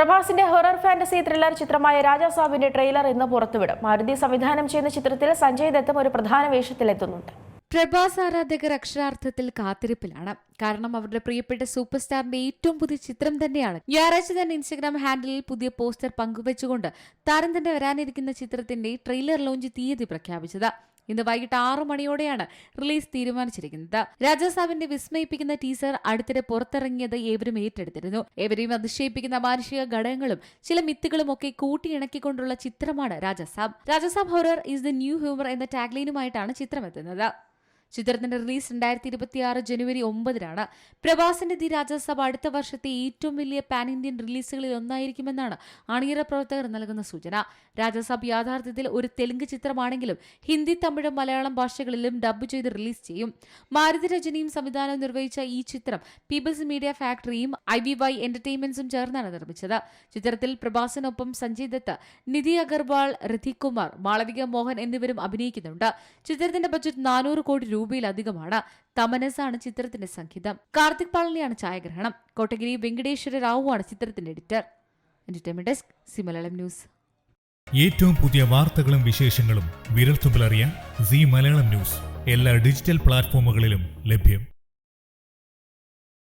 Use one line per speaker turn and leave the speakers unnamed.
പ്രഭാസിന്റെ horror fantasy thriller ചിത്രമായ രാജാസാബിന്റെ trailer ഇന്ന് പുറത്തുവിടും. മാരുതി സംവിധാനം ചെയ്യുന്ന ചിത്രത്തിൽ സഞ്ജയ് ദത്തും ഒരു പ്രധാന വേഷത്തിലെത്തുന്നുണ്ട്.
പ്രഭാസ് ആരാധകർ അക്ഷരാർത്ഥത്തിൽ കാത്തിരിപ്പിലാണ്. കാരണം അവരുടെ പ്രിയപ്പെട്ട സൂപ്പർ സ്റ്റാറിന്റെ ഏറ്റവും പുതിയ ചിത്രം തന്നെയാണ്. ഞായറാഴ്ച തന്നെ ഇൻസ്റ്റഗ്രാം ഹാൻഡിലിൽ പുതിയ പോസ്റ്റർ പങ്കുവച്ചുകൊണ്ട് താരം തന്നെ വരാനിരിക്കുന്ന ചിത്രത്തിന്റെ ട്രെയിലർ ലോഞ്ച് തീയതി പ്രഖ്യാപിച്ചത്. ഇന്ന് വൈകിട്ട് ആറു മണിയോടെയാണ് റിലീസ് തീരുമാനിച്ചിരിക്കുന്നത്. രാജാസാബിന്റെ വിസ്മയിപ്പിക്കുന്ന ടീസർ അടുത്തിടെ പുറത്തിറങ്ങിയത് ഏവരും ഏറ്റെടുത്തിരുന്നു. ഏവരെയും അതിശയിപ്പിക്കുന്ന മാനുഷിക ഘടകങ്ങളും ചില മിത്തുകളും ഒക്കെ കൂട്ടിയിണക്കിക്കൊണ്ടുള്ള ചിത്രമാണ് Rajasaab. Rajasaab horror is the new humour എന്ന ടാഗ്ലൈനുമായിട്ടാണ് ചിത്രം എത്തുന്നത് ചിത്രത്തിന്റെ റിലീസ് രണ്ടായിരത്തി ഇരുപത്തിയാറ് ജനുവരി ഒമ്പതിനാണ്. പ്രവാസിന്റെ ദി രാജസഭ അടുത്ത വർഷത്തെ ഏറ്റവും വലിയ പാൻ ഇന്ത്യൻ റിലീസുകളിൽ ഒന്നായിരിക്കുമെന്നാണ് അണിയറ പ്രവർത്തകർ നൽകുന്ന സൂചന. രാജസഭ യാഥാർത്ഥ്യത്തിൽ ഒരു തെലുങ്ക് ചിത്രമാണെങ്കിലും ഹിന്ദി തമിഴ് മലയാളം ഭാഷകളിലും ഡബ്ബ് ചെയ്ത് റിലീസ് ചെയ്യും. മാരുതി രജനിയും സംവിധാനവും നിർവഹിച്ച ഈ ചിത്രം പീപ്പിൾസ് മീഡിയ ഫാക്ടറിയും ഐ വി വൈ എന്റർടൈൻമെന്റ്സും ചേർന്നാണ് നിർമ്മിച്ചത്. ചിത്രത്തിൽ പ്രഭാസിനൊപ്പം സഞ്ജയ് ദത്ത് നിധി അഗർവാൾ ഋതിക് കുമാർ മാളവിക മോഹൻ എന്നിവരും അഭിനയിക്കുന്നുണ്ട്. ചിത്രത്തിന്റെ ബജറ്റ് നാനൂറ് കോടി രൂപയിലധികമാണ്. തമനസാണ് ചിത്രത്തിന്റെ സംഗീതം. കാർത്തിക് പാളനിയാണ് ഛായാഗ്രഹണം. കോട്ടഗിരി വെങ്കടേശ്വര ആണ് ചിത്രത്തിന്റെ editor. Entertainment desk Zee Malayalam news.
ഏറ്റവും പുതിയ വാർത്തകളും വിശേഷങ്ങളും വിരൽത്തുമ്പിലറിയാൻ സി മലയാളം ന്യൂസ്. എല്ലാ ഡിജിറ്റൽ പ്ലാറ്റ്ഫോമുകളിലും ലഭ്യം.